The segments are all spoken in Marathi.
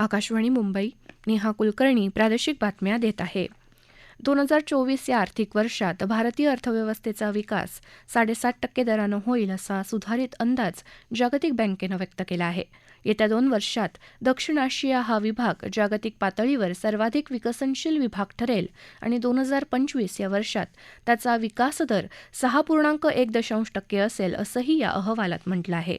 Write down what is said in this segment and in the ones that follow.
आकाशवाणी मुंबई नेहा कुलकर्णी प्रादेशिक बातम्या देत आहे. दोन हजार चोवीस या आर्थिक वर्षात भारतीय अर्थव्यवस्थेचा विकास साडेसात टक्के दरानं होईल असा सुधारित अंदाज जागतिक बँकेनं व्यक्त केला आहे. येत्या दोन वर्षात दक्षिण आशिया हा विभाग जागतिक पातळीवर सर्वाधिक विकसनशील विभाग ठरेल आणि दोन हजार पंचवीस या वर्षात त्याचा विकासदर सहा पूर्णांक एक दशांश टक्के असेल असंही या अहवालात म्हटलं आहे.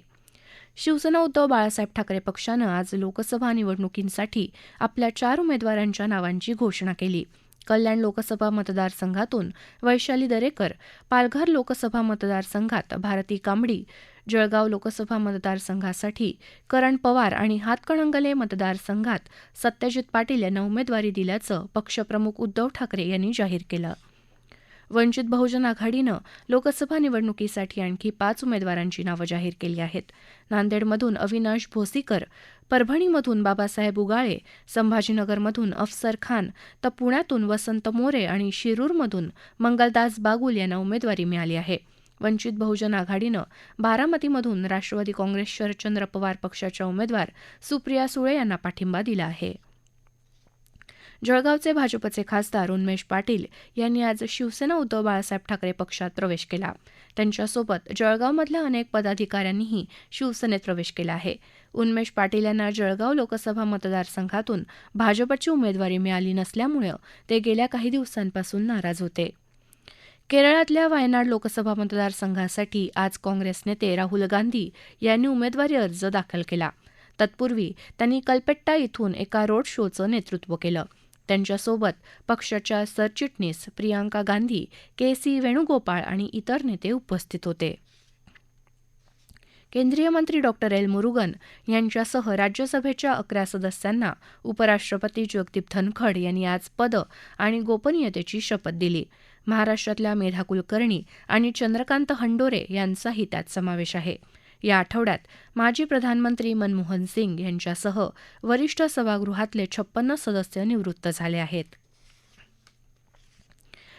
शिवसेना उद्धव बाळासाहेब ठाकरे पक्षानं आज लोकसभा निवडणुकींसाठी आपल्या चार उमेदवारांच्या नावांची घोषणा केली. कल्याण लोकसभा मतदारसंघातून वैशाली दरेकर पालघर लोकसभा मतदारसंघात भारती कांबडी जळगाव लोकसभा मतदारसंघासाठी करण पवार आणि हातकणंगले मतदारसंघात सत्यजित पाटील यांना उमेदवारी दिल्याचं पक्षप्रमुख उद्धव ठाकरे यांनी जाहीर केलं. वंचित बहुजन आघाडीनं लोकसभा निवडणुकीसाठी आणखी पाच उमेदवारांची नावं जाहीर केली आहेत. नांदेडमधून अविनाश भोसीकर परभणीमधून बाबासाहेब उगाळे संभाजीनगरमधून अफसर खान तर पुण्यातून वसंत मोरे आणि शिरूरमधून मंगलदास बागुल यांना उमेदवारी मिळाली आहे. वंचित बहुजन आघाडीनं बारामतीमधून राष्ट्रवादी काँग्रेस शरदचंद्र पवार पक्षाच्या उमेदवार सुप्रिया सुळे यांना पाठिंबा दिला आहे. जळगावचे भाजपचे खासदार उन्मेष पाटील यांनी आज शिवसेना उद्धव बाळासाहेब ठाकरे पक्षात प्रवेश केला. त्यांच्यासोबत जळगावमधल्या अनेक पदाधिकाऱ्यांनीही शिवसेनेत प्रवेश केला आहे. उन्मेष पाटील यांना जळगाव लोकसभा मतदारसंघातून भाजपची उमेदवारी मिळाली नसल्यामुळे ते गेल्या काही दिवसांपासून नाराज होते. केरळातल्या वायनाड लोकसभा मतदारसंघासाठी आज काँग्रेस नेते राहुल गांधी यांनी उमेदवारी अर्ज दाखल केला. तत्पूर्वी त्यांनी कल्पेट्टा इथून एका रोड शोचं नेतृत्व केलं. त्यांच्यासोबत पक्षाच्या सरचिटणीस प्रियांका गांधी के सी वेणुगोपाळ आणि इतर नेते उपस्थित होते. केंद्रीय मंत्री डॉक्टर एल. मुरुगन यांच्यासह राज्यसभेच्या अकरा सदस्यांना उपराष्ट्रपती जगदीप धनखड यांनी आज पद आणि गोपनीयतेची शपथ दिली. महाराष्ट्रातल्या मेधा कुलकर्णी आणि चंद्रकांत हंडोरे यांचाही त्यात समावेश आहे. या आठवड्यात माजी प्रधानमंत्री मनमोहन सिंग यांच्यासह वरिष्ठ सभागृहातले छप्पन्न सदस्य निवृत्त झाले आहेत.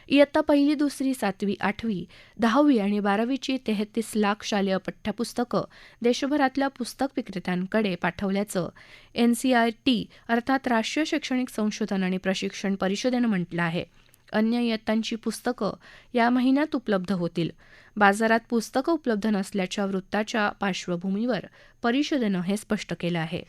इयत्ता पहिली दुसरी सातवी आठवी दहावी आणि बारावीची तेहतीस लाख शालेय पाठ्यपुस्तकं देशभरातल्या पुस्तक विक्रेत्यांकडे पाठवल्याचं एनसीआरटी अर्थात राष्ट्रीय शैक्षणिक संशोधन आणि प्रशिक्षण परिषदेनं म्हटलं आहे. अन्य इयत्तांची पुस्तकं या महिन्यात उपलब्ध होतील. बाजारात पुस्तकं उपलब्ध नसल्याच्या वृत्ताच्या पार्श्वभूमीवर परिषदेनं हे स्पष्ट केलं आहे.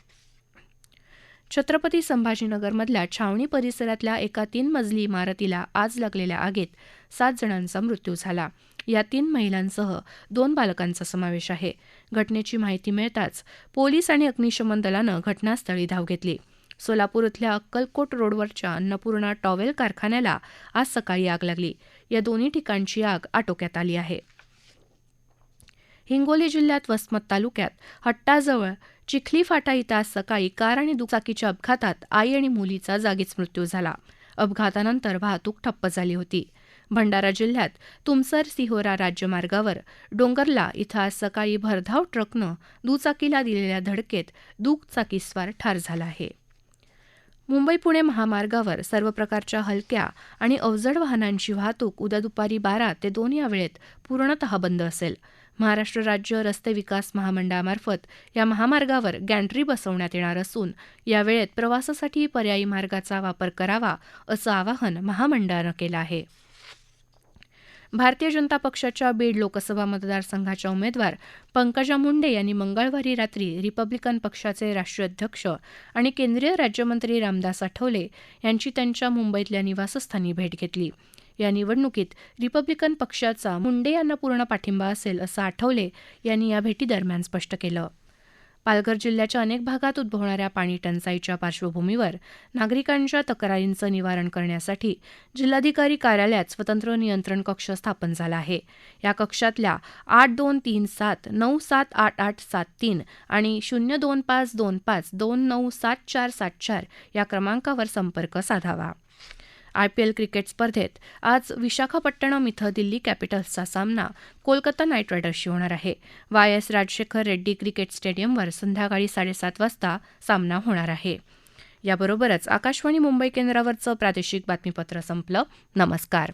छत्रपती संभाजीनगरमधल्या छावणी परिसरातल्या एका तीन मजली इमारतीला आज लागलेल्या आगीत सात जणांचा मृत्यू झाला. या तीन महिलांसह दोन बालकांचा समावेश आहे. घटनेची माहिती मिळताच पोलीस आणि अग्निशमन दलानं घटनास्थळी धाव घेतली. सोलापूर इथल्या अक्कलकोट रोडवरच्या अन्नपूर्णा टॉवेल कारखान्याला आज सकाळी आग लागली. या दोन्ही ठिकाणची आग आटोक्यात आली आहे. हिंगोली जिल्ह्यात वसमत तालुक्यात हट्टाजवळ चिखली फाटा इथं आज सकाळी कार आणि दुचाकीच्या अपघातात आई आणि मुलीचा जागीच मृत्यू झाला. अपघातानंतर वाहतूक ठप्प झाली होती. भंडारा जिल्ह्यात तुमसर सिहोरा राज्यमार्गावर डोंगरला इथं आज सकाळी भरधाव ट्रकनं दुचाकीला दिलेल्या धडकेत दुचाकीस्वार ठार झाला आहे. मुंबई पुणे महामार्गावर सर्व प्रकारच्या हलक्या आणि अवजड वाहनांची वाहतूक उद्या दुपारी बारा ते दोन या वेळेत पूर्णतः बंद असेल. महाराष्ट्र राज्य रस्ते विकास महामंडळामार्फत या महामार्गावर गॅन्ट्री बसवण्यात येणार असून या वेळेत प्रवासासाठी पर्यायी मार्गाचा वापर करावा असं आवाहन महामंडळानं केलं आहे. भारतीय जनता पक्षाच्या बीड लोकसभा मतदारसंघाच्या उमेदवार पंकजा मुंडे यांनी मंगळवारी रात्री रिपब्लिकन पक्षाचे राष्ट्रीय अध्यक्ष आणि केंद्रीय राज्यमंत्री रामदास आठवले यांची त्यांच्या मुंबईतल्या निवासस्थानी भेट घेतली. या निवडणुकीत रिपब्लिकन पक्षाचा मुंडे यांना पूर्ण पाठिंबा असेल असं आठवले यांनी या भेटीदरम्यान स्पष्ट केलं. पालघर जिल्ह्याच्या अनेक भागात उद्भवणाऱ्या पाणी टंचाईच्या पार्श्वभूमीवर नागरिकांच्या तक्रारींचं निवारण करण्यासाठी जिल्हाधिकारी कार्यालयात स्वतंत्र नियंत्रण कक्ष स्थापन झाला आहे. या कक्षातल्या आठ दोन तीन सात नऊ सात आठ आठ सात तीन आणि शून्य दोन पाच दोन पाच दोन नऊ सात चार सात चार या क्रमांकावर संपर्क साधावा. आयपीएल क्रिकेट स्पर्धेत आज विशाखापट्टणम इथं दिल्ली कॅपिटल्सचा सामना कोलकाता नाईट रायडर्सशी होणार आहे. Y S Rajashekhar Reddy cricket स्टेडियमवर संध्याकाळी साडेसात वाजता सामना होणार आहे. याबरोबरच आकाशवाणी मुंबई केंद्रावरचं प्रादेशिक बातमीपत्र संपलं. नमस्कार.